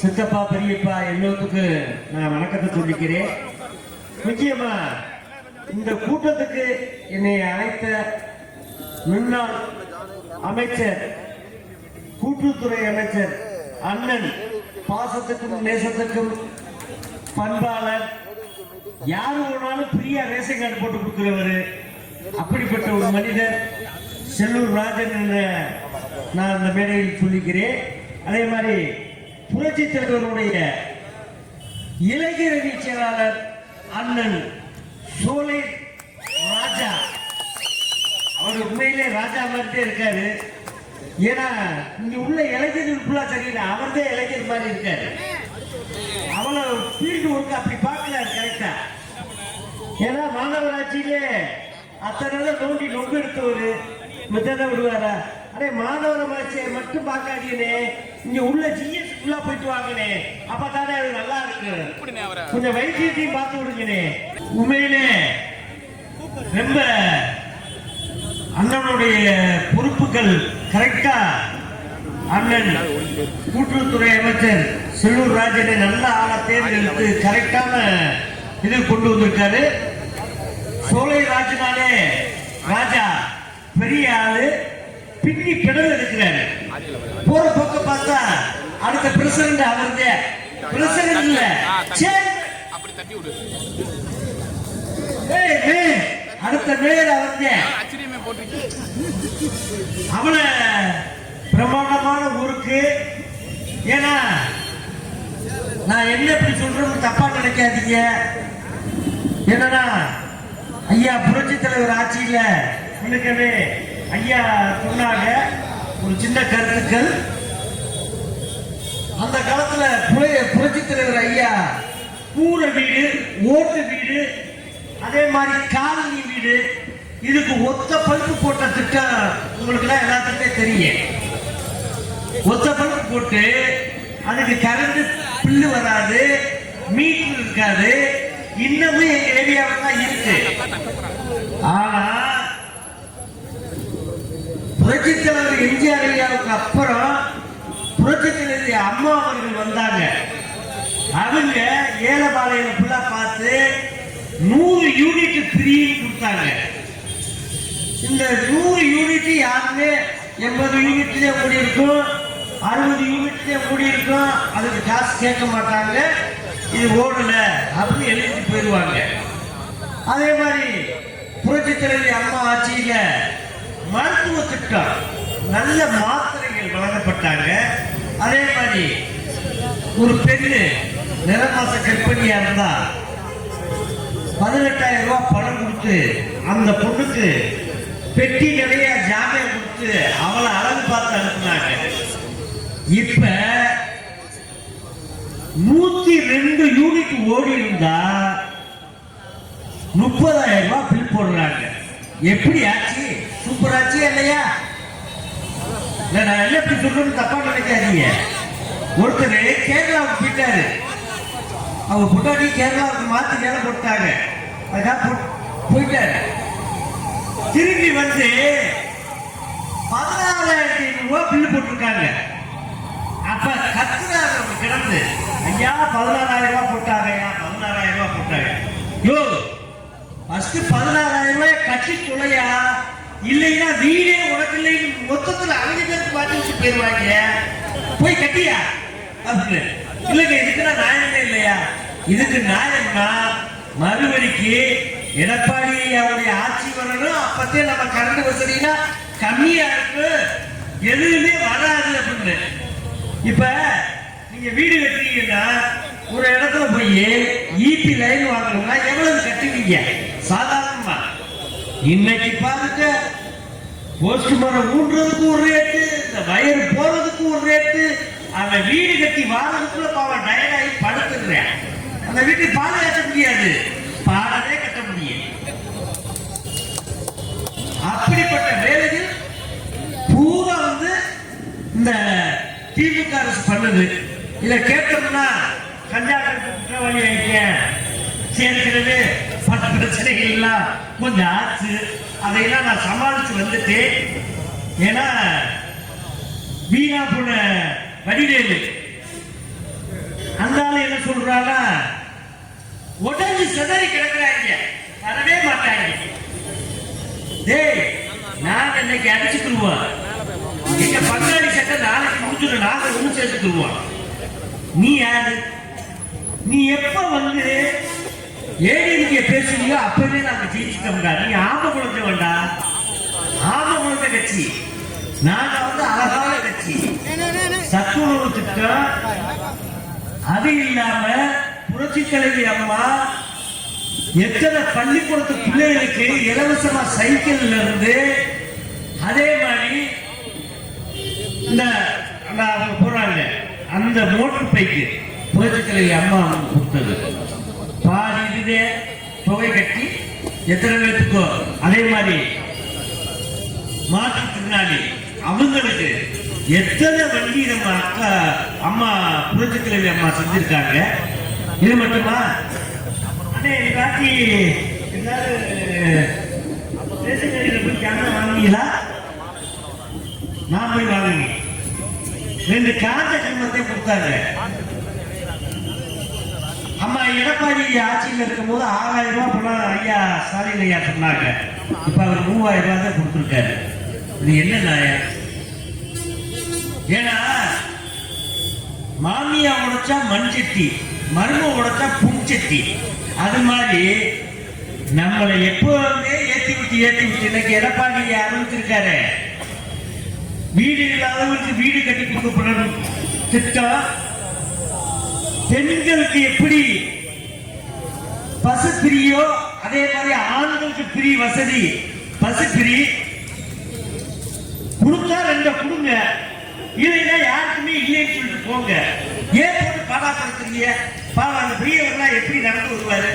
சித்தப்பா பெரியப்பா எல்லோத்துக்கு நான் வணக்கத்தை சொல்லிக்கிறேன். முக்கியமா இந்த கூட்டத்துக்கு என்னை அழைத்த முன்னாள் அமைச்சர் கூட்டுத்துறை அமைச்சர் அண்ணன் பாசத்துக்கும் நேசத்துக்கும் பண்பாளர் யாரு வேணாலும் ஃப்ரீயா ரேஷன் கார்டு போட்டு கொடுக்கிறவர் அப்படிப்பட்ட ஒரு மனிதர் செல்லூர் ராஜன் என்ற நான் அந்த மேடையில் சொல்லிக்கிறேன். அதே மாதிரி புரட்சி தலைவருடைய இளைஞரணி செயலாளர் அண்ணன் சோலை ராஜா. அவர் உண்மையிலே ராஜா மாதிரிட்டே இருக்காரு. ஏன்னா இங்க உள்ள இளைஞர்கள் ஃபுல்லா தெரியல அவர் தான் இளைஞர் மாதிரி இருக்காரு. அவளை ஃபீல்டு ஒர்க் அப்படி பார்க்கல கரெக்டா ஏன்னா மாணவராட்சியிலே அத்தனை நாள் நோண்டி நொங்கு எடுத்தவர். மித்தனை விடுவாரா? அடே மாநகராட்சியை மட்டும் பார்க்காதீனே இங்க உள்ள ஜிஎஸ் உள்ள போயிட்டு வாங்கனே. அப்பதானே அது நல்லா இருக்கு. கொஞ்சம் வைத்தியத்தையும் பார்த்து விடுங்கனே உண்மையிலே ரொம்ப அண்ணனுடைய பொறுப்புகள் கரெக்டா அண்ணன் கூட்டுறவுத்துறை அமைச்சர் செல்லூர் ராஜனை நல்ல ஆளை தேர்ந்தெடுத்து கரெக்டான இது கொண்டு வந்திருக்காரு. சோலை ராஜனாலே ராஜா பெரிய ஆளு. பின்னி கிடந்து இருக்கிறாரு போற பக்கம் பார்த்தா அடுத்த பிரசிடண்ட் அவர்தே பிரசிடண்ட் இல்ல. அப்படி தட்டி விடு ஏய், ஏய், அடுத்த மேயர் அவருக்கு ஆச்சரியமே போட்டுருக்கு அவனை பிரமாண்டமான ஊருக்கு. ஏன்னா நான் என்ன இப்படி சொல்றேன்னு தப்பா நினைக்காதீங்க. என்னன்னா ஐயா புரட்சி தலைவர் ஆட்சியில் இருக்கவே ஐயா சொன்னாங்க. ஒரு சின்ன கருத்துக்கள். அந்த காலத்துல புலைய புரட்சி தலைவர் ஐயா கூரை வீடு ஓட்டு வீடு அதே மாதிரி காலனி வீடு இதுக்கு ஒத்த பழுப்பு போட்ட திட்டம் உங்களுக்கு எல்லாம் எல்லாத்துக்குமே தெரியும். ஒத்த பழுப்பு போட்டு அதுக்கு கரண்ட் பில்லு வராது மீட்டர் இருக்காது. இன்னமும் எங்க ஏரியாவில் தான் இருக்கு. ஆனா புரட்சி தலைவர் எம்ஜிஆர் ஐயாவுக்கு அப்புறம் புரட்சி அம்மா அவர்கள் வந்தாங்க. அவங்க ஏலபாளையம் ஃபுல்லா பார்த்து நூறு யூனிட் ஃப்ரீ கொடுத்தாங்க. இந்த நூறு யூனிட் யாருமே எண்பது யூனிட்லயே கூடி இருக்கும். அறுபது யூனிட்லயே கூடி இருக்கும். அதுக்கு காசு கேட்க மாட்டாங்க. இது ஓடல அப்படின்னு எழுதி போயிடுவாங்க. அதே மாதிரி புரட்சி தலைவி அம்மா ஆட்சியில மருத்துவ திட்டம் நல்ல மாத்திரைகள் வழங்கப்பட்டாங்க. அதே மாதிரி ஒரு பெண்ணு நிறமாச கற்பனியா இருந்தா பதினெட்டாயிரம் ரூபாய் பணம் கொடுத்து அந்த பொண்ணுக்கு பெட்டி நிறைய ஜாமியம் கொடுத்து அவளை அழகு பார்த்து அனுப்புனாங்க. இப்ப நூத்தி ரெண்டு யூனிட் ஓடி இருந்தா முப்பதாயிரம் ரூபாய் பில் போடுறாங்க. எப்படி ஆச்சு? சூப்பர் ஆச்சு இல்லையா? இல்ல நான் என்ன இப்படி சொல்றேன்னு தப்பா நினைக்காதீங்க. ஒருத்தர் கேரளாவுக்கு போயிட்டாரு. அவங்க பொட்டாட்டி கேரளாவுக்கு மாத்தி வேலை போட்டாங்க. அதுக்காக போயிட்டாரு. திரும்பி வந்து பதினாறாயிரத்தி ஐநூறு பில்லு போட்டிருக்காங்க. அப்போ கத்துறாரு அவங்க கிடந்து ஐயா பதினாறாயிரம் ரூபாய் போட்டாங்க ஐயா பதினாறாயிரம் ரூபாய் போட்டாங்க. யோ ஃபஸ்ட்டு பதினாறாயிரம் ரூபாய் கட்டி தொலையா? இல்லைன்னா வீடே உனக்கு இல்லைன்னு மொத்தத்துல அவங்க பேருக்கு மாட்டி வச்சு போயிருவாங்க போய் கட்டியா? அப்படின்னு இல்லைங்க இதுக்குன்னா நியாயமே இல்லையா? இதுக்கு நியாயம்னா மறுபடிக்கு எடப்பாடி அவருடைய ஆட்சி வரணும். அப்பத்தே நம்ம கரண்ட் வசதினா கம்மியா இருக்கு. எதுவுமே வராது அப்படின்னு. இப்ப நீங்க வீடு கட்டுறீங்கன்னா ஒரு இடத்துல போய் ஈபி லைன் வாங்கணும்னா எவ்வளவு கட்டுவீங்க? சாதாரண இன்னைக்கு பாருங்க போஸ்ட் மரம் ஊன்றதுக்கு ஒரு ரேட்டு இந்த வயிறு போறதுக்கு ஒரு ரேட்டு அந்த வீடு கட்டி வாரதுக்குள்ள பாவம் டயர்டாகி படுத்துடுறேன். அந்த வீட்டுக்கு பால் கட்ட முடியாது. பாலவே கட்ட முடியும் அப்படிப்பட்ட வேலையில் பூரா வந்து இந்த திமுக அரசு பண்ணுது. இதை கேட்டோம்னா கஞ்சா கடத்து குற்றவாளி ஆயிட்டேன். சேர்க்கிறது பல பிரச்சனைகள் எல்லாம் கொஞ்சம் ஆச்சு. அதையெல்லாம் நான் சமாளிச்சு வந்துட்டேன். ஏன்னா வீணா போன வடிவேலு சொல்றானா உடஞ்சு சிதறி கிடக்குறாங்க வரவே மாட்டாங்க டேய் நான் இன்னைக்கு அடிச்சுக்கிடுவோம் எங்க பங்காளி சட்டை நாளைக்கு முடிஞ்சிடும். நாங்க ஒன்று சேர்த்துக்கிடுவோம் நீ யாரு? நீ எப்ப வந்து ஏ நீங்க பேசுறீங்களோ அப்பவே நாங்க ஜெயிச்சுட்டோம்டா. நீ ஆம குழந்தை வேண்டா ஆம குழந்தை கட்சி. நாங்க வந்து அழகான கட்சி. சத்துணவு திட்டம் அது இல்லாம புரட்சி தலைவி அம்மா எத்தனை பள்ளிக்கூடத்து பிள்ளைகளுக்கு இலவசமா சைக்கிள்ல இருந்து அதே மாதிரி இந்த அவங்க போறாங்க அந்த மோட்டர் பைக்கு புரட்சி தலைவி அம்மா அவங்க கொடுத்தது. பாதி தொகை கட்டி எத்தனை பேத்துக்கோ? அதே மாதிரி மாற்றுத்திறனாளி அவங்களுக்கு எத்தனை வண்டி நம்ம அக்கா அம்மா புரட்சி அம்மா செஞ்சிருக்காங்க? இது மட்டுமா? அண்ணே காட்டி எல்லாரும் ரேஷன் கடையில் போய் கேமரா நான் போய் வாங்கினேன். ரெண்டு காந்த கிண்ணத்தை கொடுத்தாங்க. அம்மா எடப்பாடி ஆட்சியில் இருக்கும்போது ஆறாயிரம் ரூபாய் பணம் ஐயா ஸ்டாலின் ஐயா சொன்னாங்க. இப்போ அவர் மூவாயிரம் ரூபாய் தான் கொடுத்துருக்காரு. இது என்ன நியாயம்? ஏன்னா மாமியா உடைச்சா மண் சட்டி மரும உடைச்சா புண் அது மாதிரி நம்மளை எப்பவுமே ஏத்தி விட்டு ஏத்தி விட்டு இன்னைக்கு எடப்பாடி அறிவிச்சிருக்காரு. வீடு இல்லாதவங்களுக்கு வீடு கட்டி கொடுக்கப்படணும் திட்டம் பெண்களுக்கு எப்படி பசு பிரியோ அதே மாதிரி ஆண்களுக்கு பிரி வசதி. பசு பிரி கொடுத்தா ரெண்ட கொடுங்க. இல்லைன்னா யாருக்குமே இல்லைன்னு சொல்லிட்டு போங்க. ஏன் போட்டு பாடாப்படுத்துறீங்க பாவம் அந்த பெரியவர்லாம் எப்படி நடந்து வருவாரு?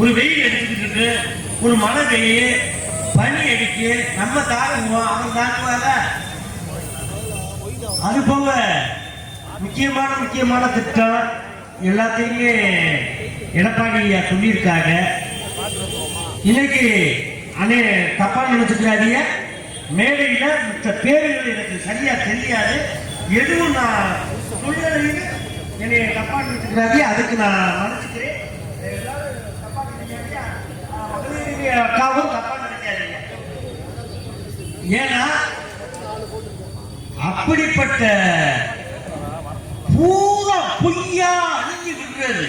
ஒரு வெயில் அடிச்சுக்கிட்டு ஒரு மழை வெயில் பனி அடிக்கு. நம்ம தாங்குவோம் அவன் தாங்குவாங்க அது போக முக்கியமான முக்கியமான திட்டம் எல்லாத்தையுமே எடப்பாடி ஐயா சொல்லியிருக்காங்க. இன்னைக்கு அனே தப்பா நினைச்சுக்காதீங்க மேடையில மற்ற பேருகள் எனக்கு சரியா தெரியாது. எதுவும் நான் சொல்லுறீங்க என்னை தப்பா நினைச்சுக்கிறாதீங்க. அதுக்கு நான் மன்னிச்சுக்கிறேன். அக்காவும் தப்பா நினைக்காதீங்க ஏன்னா அப்படிப்பட்ட பொய்யா அழிஞ்சு விடுறது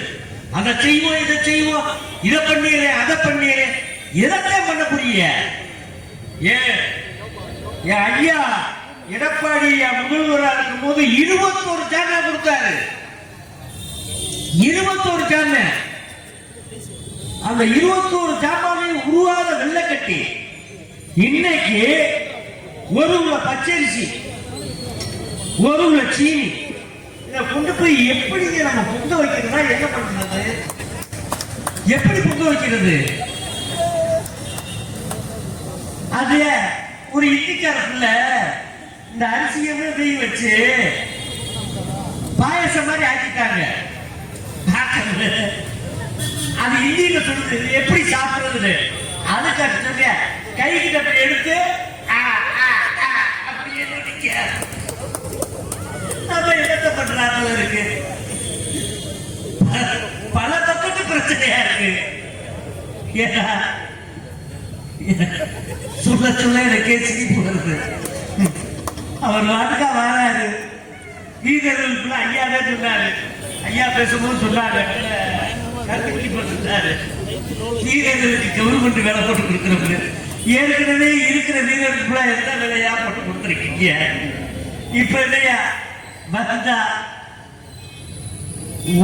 அதை செய்வோம் இதை செய்வோம். இதை பண்ணிடுறேன் அதை பண்ணிடுறேன் எதத்தான் பண்ண புரிய ஏன் ஐயா எடப்பாடி முதல்வராக இருக்கும் போது இருபத்தோரு சேனல் கொடுத்தாரு. இருபத்தோரு சேனல் அந்த இருபத்தோரு சாமானையும் உருவாத வெள்ளக்கட்டி. இன்னைக்கு ஒரு உள்ள பச்சரிசி ஒரு உள்ள சீனி இதை கொண்டு போய் எப்படி நம்ம பொங்க வைக்கிறதா என்ன பண்றது? எப்படி பொங்க வைக்கிறது? அது ஒரு இந்திக்காரத்துல இந்த அரிசியவே வெய் வச்சு பாயசம் மாதிரி ஆக்கிட்டாங்க. அது இந்தியில சொல்றது எப்படி சாப்பிடுறது அதுக்கு சொல்ல கை கிட்ட எடுத்து பண்றாங்க இருக்கு. பல பக்கத்து பிரச்சனையா இருக்கு. ஏன்னா சொல்ல சொல்ல எனக்கே சிரிப்பு வருது. அவர் வாட்டுக்கா வராரு. வீரர்களுக்குள்ள ஐயா தான் சொன்னாரு. ஐயா பேசும்போது சொன்னாரு. சொன்னாரு வீரர்களுக்கு கவர்மெண்ட் வேலை போட்டு கொடுக்குறவங்க ஏற்கனவே இருக்கிற வீரர்களுக்குள்ள எந்த வேலையா போட்டு கொடுத்துருக்கீங்க? இப்ப இல்லையா வந்தா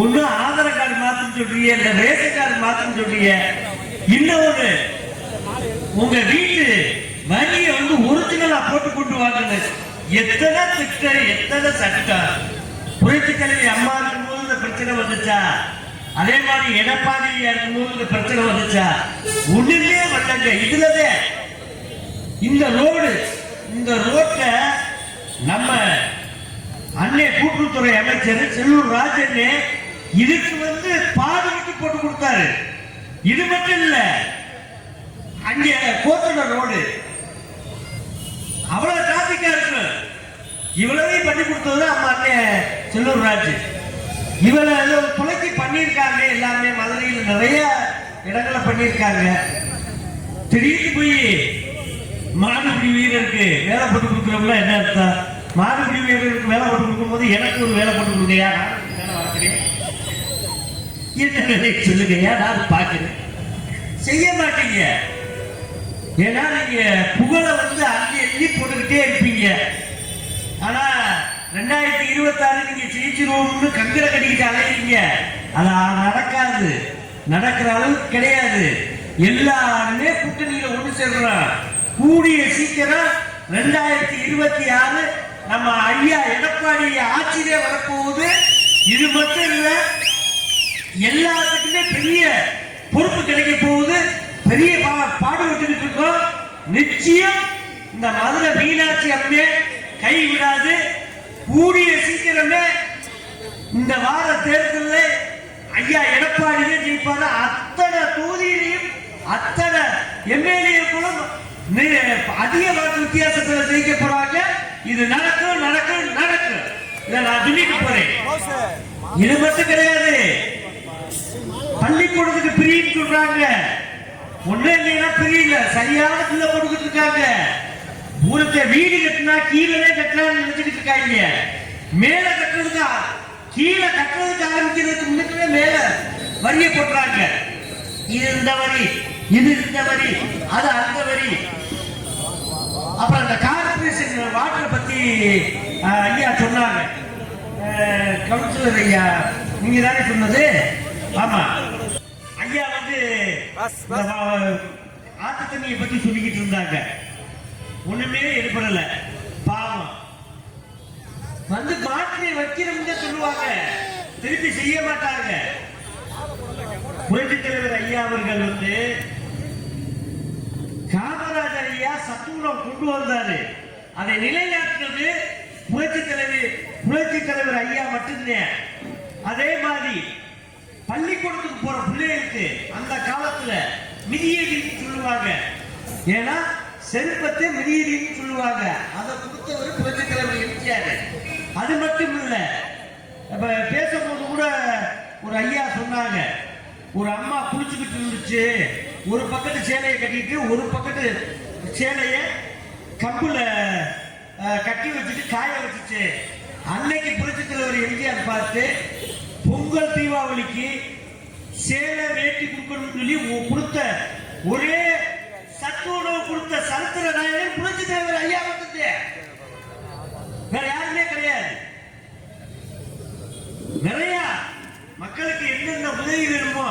ஒண்ணு ஆதார் கார்டு மாத்தம் சொல்றீங்க இல்ல ரேஷன் கார்டு மாத்தம் சொல்றீங்க. இன்னொன்னு உங்க வீட்டு வரியை வந்து ஒரிஜினலா போட்டு கொண்டு வாங்க எத்தனை திட்டம் எத்தனை சட்டம் புரட்சி அம்மா இருக்கும்போது இந்த பிரச்சனை வந்துச்சா? அதே மாதிரி எடப்பாடியா இருக்கும்போது இந்த பிரச்சனை வந்துச்சா? ஒண்ணுமே வந்தாங்க இதுலதே இந்த ரோடு இந்த ரோட்ல நம்ம அன்னை கூட்டுறவுத்துறை அமைச்சர் செல்லூர் ராஜன் இதுக்கு வந்து பாதுகாப்பு போட்டு கொடுத்தாரு. இது மட்டும் இல்ல அங்கே கோத்தட ரோடு. அவ்வளவு டிராபிக்கா இருக்கு. இவ்வளவையும் பண்ணி கொடுத்தது அம்மா அண்ணே செல்லூர் ராஜ். இவரை ஏதோ பண்ணியிருக்காங்க எல்லாமே மதுரையில் நிறைய இடங்களை பண்ணியிருக்காங்க. திடீர்னு போய் மாடுபிடி வீரருக்கு வேலை போட்டு கொடுக்குறோம்னா என்ன அர்த்தம்? மாதவி வீரருக்கு வேலை போட்டு கொடுக்கும்போது எனக்கு ஒரு வேலை போட்டு கொடுக்கையா நான் வேலை என்ன வேலை சொல்லுங்கய்யா நான் பார்க்குறேன். செய்ய மாட்டீங்க. ஏன்னா நீங்க புகழை வந்து அள்ளி அள்ளி போட்டுக்கிட்டே இருப்பீங்க. ஆனா ரெண்டாயிரத்தி இருபத்தாறு நீங்க ஜெயிச்சிருவோம்னு கங்கரை கட்டிக்கிட்டு அலையிறீங்க. அது நடக்காது. நடக்கிற அளவுக்கு கிடையாது. எல்லாருமே கூட்டணியில ஒன்று சேர்றோம். கூடிய சீக்கிரம் ரெண்டாயிரத்தி இருபத்தி ஆறு நம்ம ஐயா எடப்பாடி ஆட்சியிலே வரப்போகுது. இது மட்டும் இல்ல எல்லாத்துக்குமே பெரிய பொறுப்பு கிடைக்க போகுது. பெரிய பா- பாடுபட்டுக்கிட்டு இருக்கோம். நிச்சயம் இந்த மதுரை மீனாட்சி அம்மே கை விடாது. கூடிய சீக்கிரமே இந்த வார தேர்தலில் ஐயா எடப்பாடியே ஜெயிப்பாரு. அத்தனை தொகுதியிலையும் அத்தனை எம்எல்ஏக்களும் அதிக வாக்கு வித்தியாசத்தில் ஜெயிக்க போறாங்க. இது நடக்கும் நடக்கும் நடக்கும் இதை நான் சொல்லிட்டு போறேன். இது மட்டும் கிடையாது. பள்ளிக்கூடத்துக்கு பிரின்னு சொல்றாங்க. ஒண்ணு இல்லைன்னா பிரியல சரியான பிள்ளை கொடுத்துட்டு இருக்காங்க. ஊரத்தை வீடு கட்டினா கீழே கட்டலாம்னு நினைச்சிட்டு இருக்காங்க. மேல கட்டுறதுக்கா? கீழே கட்டுறதுக்கு ஆரம்பிக்கிறதுக்கு முன்னாடியே மேல வரியை போட்டுறாங்க. இது இந்த வரி இது இந்த வரி அது அந்த வரி. அப்புறம் அந்த கார்பரேஷன் வாட்டரை பத்தி ஐயா சொன்னாங்க கவுன்சிலர் ஐயா நீங்க தானே சொன்னது? ஆமா. ஐயா வந்து ஆத்து தண்ணியை பத்தி சொல்லிக்கிட்டு இருந்தாங்க. ஒண்ணுமே ஏற்படல பாவம். வந்து மாற்றி வைக்கிறோம்னு சொல்லுவாங்க. திருப்பி செய்ய மாட்டாங்க. புரட்சி தலைவர் ஐயா அவர்கள் வந்து காமராஜர் ஐயா சத்துணம் கொண்டு வந்தாரு. அதை நிலைநாட்டினது புரட்சி தலைவர் புரட்சி தலைவர் ஐயா மட்டும்தான். அதே மாதிரி பள்ளிக்கூடத்துக்கு போற பிள்ளைகளுக்கு அந்த காலத்துல மிதியடின்னு சொல்லுவாங்க. ஏன்னா செருப்பத்தை மிதியடின்னு சொல்லுவாங்க. அதை கொடுத்தவர் புரட்சி தலைவர் எம்ஜிஆர். அது மட்டும் இல்லை இப்ப பேசும்போது கூட ஒரு ஐயா சொன்னாங்க ஒரு அம்மா குளிச்சுக்கிட்டு இருந்துச்சு. ஒரு பக்கத்து சேலையை கட்டிட்டு ஒரு பக்கத்து சேலையை கம்புல கட்டி வச்சுட்டு காய வச்சுச்சு. அன்னைக்கு புரட்சி ஒரு எம்ஜிஆர் பார்த்து பொங்கல் தீபாவளிக்கு சேலை வேட்டி கொடுக்கணும்னு சொல்லி கொடுத்த ஒரே சத்துணவு கொடுத்த சரித்திர நாயகர் புரட்சி தலைவர் ஐயா மட்டும்தே வேற யாருமே கிடையாது. நிறைய மக்களுக்கு என்னென்ன உதவி வேணுமோ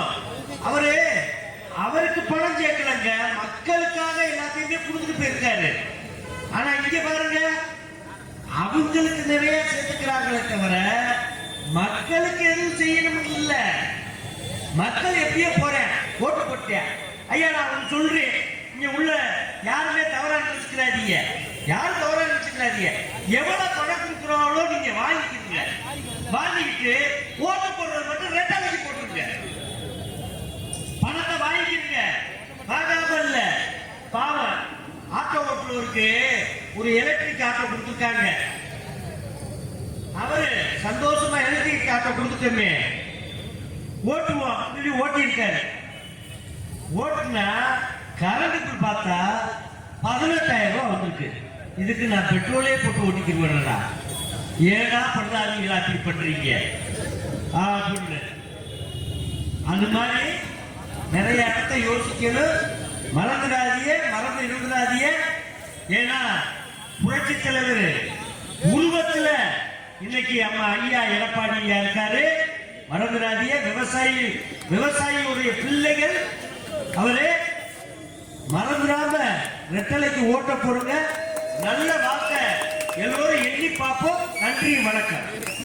அவரு அவருக்கு பணம் சேர்க்கலங்க. மக்களுக்காக எல்லாத்தையுமே கொடுத்துட்டு போயிருக்காரு. ஆனா இங்க பாருங்க அவங்களுக்கு நிறைய சேர்த்துக்கிறாங்களே தவிர மக்களுக்கு எதுவும் செய்யணும் இல்ல. மக்கள் எப்படியோ போறேன் ஓட்டு போட்டேன். ஐயா நான் சொல்றேன். இங்க உள்ள யாருமே தவறா நினைச்சுக்கிறாதீங்க. யாரும் தவறா நினைச்சுக்கிறாதீங்க. எவ்வளவு பணம் கொடுக்குறாங்களோ நீங்க வாங்கிக்கிறீங்க வாங்கிட்டு ஓட்டு போடுறது மட்டும் ரெண்டாவது போட்டுருங்க. பணத்தை வாங்கிக்கிறீங்க வாங்காம இல்ல. பாவம். ஆட்டோ ஓட்டுநருக்கு ஒரு எலக்ட்ரிக் ஆட்டோ கொடுத்துருக்காங்க. அவரு சந்தோஷமா எலக்ட்ரிக் ஆட்டோ கொடுத்துட்டோமே. ஓட்டுவோம் சொல்லி ஓட்டியிருக்காரு. ஓட்டுனா கரண்ட் பார்த்தா பதினெட்டாயிரம் ரூபாய் வந்திருக்கு. இதுக்கு நான் பெட்ரோலே போட்டு ஓட்டிக்கிறேன்டா ஏடா பண்ணாதீங்களா அப்படி பண்றீங்க? அப்படின்னு. அந்த மாதிரி நிறைய இடத்த யோசிக்கணும். மறந்துடாதீங்க மறந்து இருந்துடாதீங்க. ஏன்னா புரட்சி தலைவர் உருவத்துல இன்னைக்கு அம்மா ஐயா எடப்பாடி ஐயா இருக்காரு. மறந்துடாதிய விவசாயி விவசாயியுடைய பிள்ளைகள். அவரு மறந்துடாம ரெட்டலைக்கு ஓட்ட போடுங்க. நல்ல வாக்க எல்லோரும் எண்ணி பார்ப்போம். நன்றி வணக்கம்.